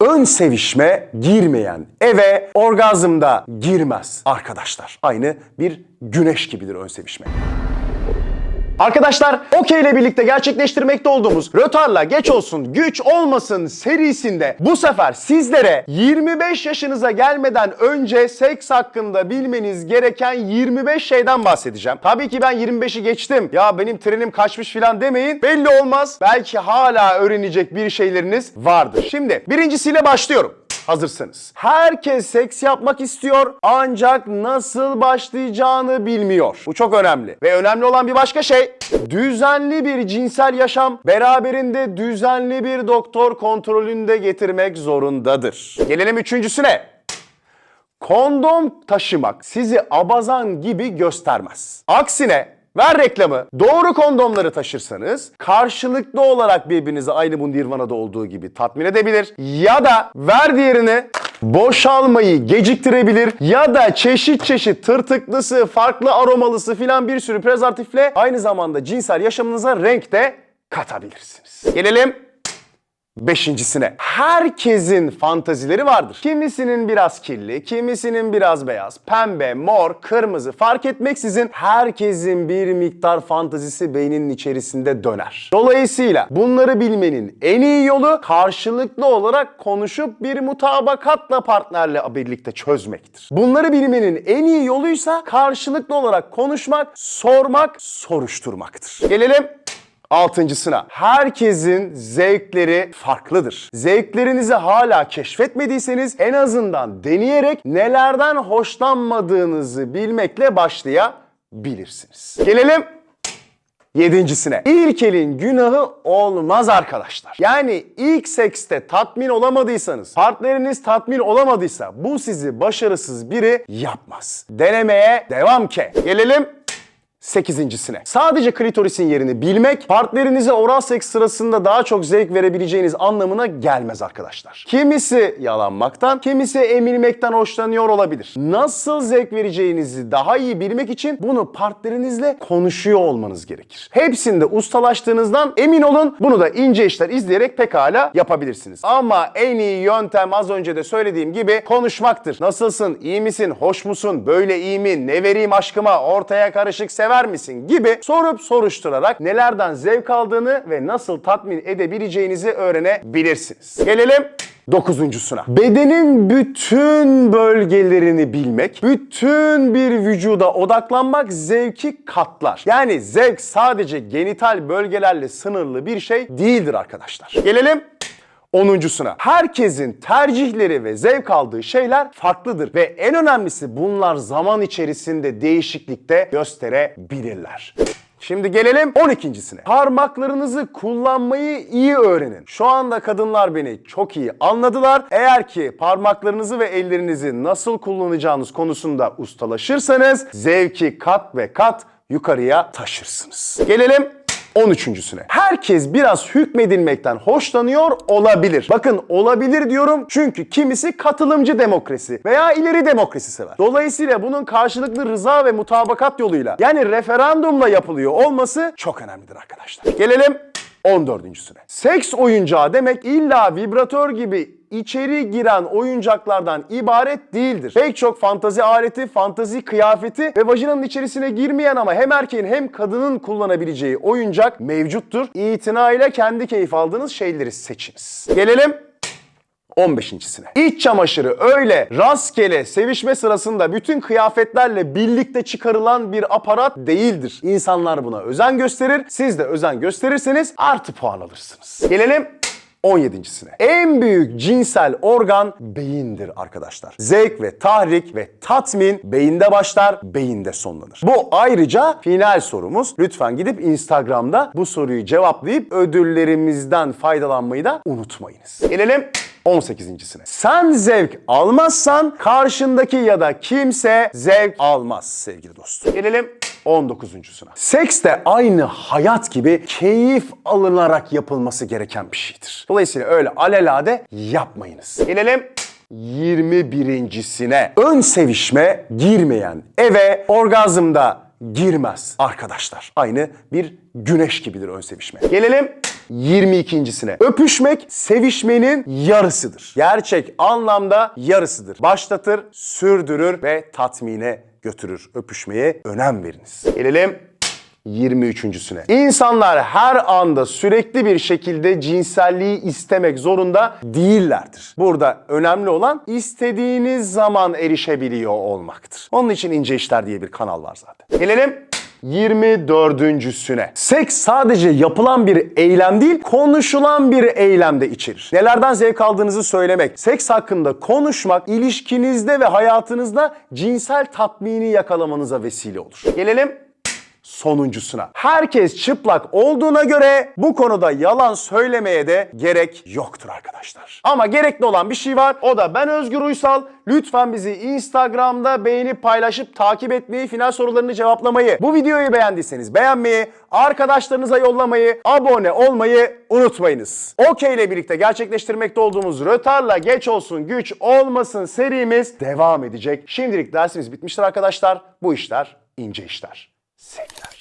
Ön sevişme girmeyen eve orgazmda girmez arkadaşlar. Aynı bir güneş gibidir ön sevişme. Arkadaşlar OK ile birlikte gerçekleştirmekte olduğumuz Rötar'la Geç Olsun Güç Olmasın serisinde bu sefer sizlere 25 yaşınıza gelmeden önce seks hakkında bilmeniz gereken 25 şeyden bahsedeceğim. Tabii ki ben 25'i geçtim. Ya benim trenim kaçmış filan demeyin. Belli olmaz. Belki hala öğrenecek bir şeyleriniz vardır. Şimdi birincisiyle başlıyorum. Hazırsanız. Herkes seks yapmak istiyor ancak nasıl başlayacağını bilmiyor. Bu çok önemli. Ve önemli olan bir başka şey düzenli bir cinsel yaşam beraberinde düzenli bir doktor kontrolünde getirmek zorundadır. Gelelim üçüncüsüne. Kondom taşımak sizi abazan gibi göstermez. Aksine ver reklamı. Doğru kondomları taşırsanız karşılıklı olarak birbirinizi aynı bu Nirvana'da olduğu gibi tatmin edebilir. Ya da ver diğerini boşalmayı geciktirebilir ya da çeşit çeşit tırtıklısı, farklı aromalısı filan bir sürü prezervatifle aynı zamanda cinsel yaşamınıza renk de katabilirsiniz. Gelelim Beşincisine. Herkesin fantazileri vardır. Kimisinin biraz kirli, kimisinin biraz beyaz, pembe, mor, kırmızı fark etmeksizin herkesin bir miktar fantazisi beyninin içerisinde döner. Dolayısıyla bunları bilmenin en iyi yolu karşılıklı olarak konuşup bir mutabakatla partnerle birlikte çözmektir. Bunları bilmenin en iyi yoluysa karşılıklı olarak konuşmak, sormak, soruşturmaktır. Gelelim Altıncısına. Herkesin zevkleri farklıdır. Zevklerinizi hala keşfetmediyseniz en azından deneyerek nelerden hoşlanmadığınızı bilmekle başlayabilirsiniz. Gelelim Yedincisine. İlk elin günahı olmaz arkadaşlar. Yani ilk sekste tatmin olamadıysanız, partneriniz tatmin olamadıysa bu sizi başarısız biri yapmaz. Denemeye devam ke. Gelelim Sekizincisine. Sadece klitorisin yerini bilmek partnerinize oral seks sırasında daha çok zevk verebileceğiniz anlamına gelmez arkadaşlar. Kimisi yalanmaktan, kimisi emilmekten hoşlanıyor olabilir. Nasıl zevk vereceğinizi daha iyi bilmek için bunu partnerinizle konuşuyor olmanız gerekir. Hepsinde ustalaştığınızdan emin olun bunu da ince işler izleyerek pekala yapabilirsiniz. Ama en iyi yöntem az önce de söylediğim gibi konuşmaktır. Nasılsın, iyi misin, hoş musun, böyle iyi mi, ne vereyim aşkıma, ortaya karışık sever misin gibi sorup soruşturarak nelerden zevk aldığını ve nasıl tatmin edebileceğinizi öğrenebilirsiniz. Gelelim Dokuzuncusuna. Bedenin bütün bölgelerini bilmek, bütün bir vücuda odaklanmak zevki katlar. Yani zevk sadece genital bölgelerle sınırlı bir şey değildir arkadaşlar. Gelelim Onuncusuna. Herkesin tercihleri ve zevk aldığı şeyler farklıdır ve en önemlisi bunlar zaman içerisinde değişiklikte gösterebilirler. Şimdi gelelim 12.sine. Parmaklarınızı kullanmayı iyi öğrenin. Şu anda kadınlar beni çok iyi anladılar. Eğer ki parmaklarınızı ve ellerinizi nasıl kullanacağınız konusunda ustalaşırsanız zevki kat ve kat yukarıya taşırsınız. Gelelim 13.süne. Herkes biraz hükmedilmekten hoşlanıyor olabilir. Bakın olabilir diyorum çünkü kimisi katılımcı demokrasi veya ileri demokrasi sever. Dolayısıyla bunun karşılıklı rıza ve mutabakat yoluyla yani referandumla yapılıyor olması çok önemlidir arkadaşlar. Gelelim 14.süne. Seks oyuncağı demek illa vibratör gibi içeri giren oyuncaklardan ibaret değildir. Pek çok fantazi aleti, fantazi kıyafeti ve vajinanın içerisine girmeyen ama hem erkeğin hem kadının kullanabileceği oyuncak mevcuttur. İtinayla kendi keyif aldığınız şeyleri seçiniz. Gelelim 15.sine. İç çamaşırı öyle rastgele sevişme sırasında bütün kıyafetlerle birlikte çıkarılan bir aparat değildir. İnsanlar buna özen gösterir. Siz de özen gösterirseniz artı puan alırsınız. Gelelim 17.sine. En büyük cinsel organ beyindir arkadaşlar. Zevk ve tahrik ve tatmin beyinde başlar, beyinde sonlanır. Bu ayrıca final sorumuz. Lütfen gidip Instagram'da bu soruyu cevaplayıp ödüllerimizden faydalanmayı da unutmayınız. Gelelim 18.sine. Sen zevk almazsan karşındaki ya da kimse zevk almaz sevgili dostum. Gelelim 19.suna. Seks de aynı hayat gibi keyif alınarak yapılması gereken bir şeydir. Dolayısıyla öyle alelade yapmayınız. Gelelim 21.sine. Ön sevişme girmeyen eve orgazmda girmez arkadaşlar. Aynı bir güneş gibidir ön sevişme. Gelelim 22.sine. Öpüşmek sevişmenin yarısıdır. Gerçek anlamda yarısıdır. Başlatır, sürdürür ve tatmine götürür. Öpüşmeye önem veriniz. Gelelim 23.süne. İnsanlar her anda sürekli bir şekilde cinselliği istemek zorunda değillerdir. Burada önemli olan istediğiniz zaman erişebiliyor olmaktır. Onun için ince işler diye bir kanal var zaten. Gelelim 24.süne. Seks sadece yapılan bir eylem değil, konuşulan bir eylem de içerir. Nelerden zevk aldığınızı söylemek, seks hakkında konuşmak, ilişkinizde ve hayatınızda cinsel tatmini yakalamanıza vesile olur. Gelelim sonuncusuna. Herkes çıplak olduğuna göre bu konuda yalan söylemeye de gerek yoktur arkadaşlar. Ama gerekli olan bir şey var. O da ben Özgür Uysal. Lütfen bizi Instagram'da beğenip paylaşıp takip etmeyi, final sorularını cevaplamayı, bu videoyu beğendiyseniz beğenmeyi, arkadaşlarınıza yollamayı, abone olmayı unutmayınız. Okey ile birlikte gerçekleştirmekte olduğumuz rötarla geç olsun güç olmasın serimiz devam edecek. Şimdilik dersimiz bitmiştir arkadaşlar. Bu işler ince işler. セミナル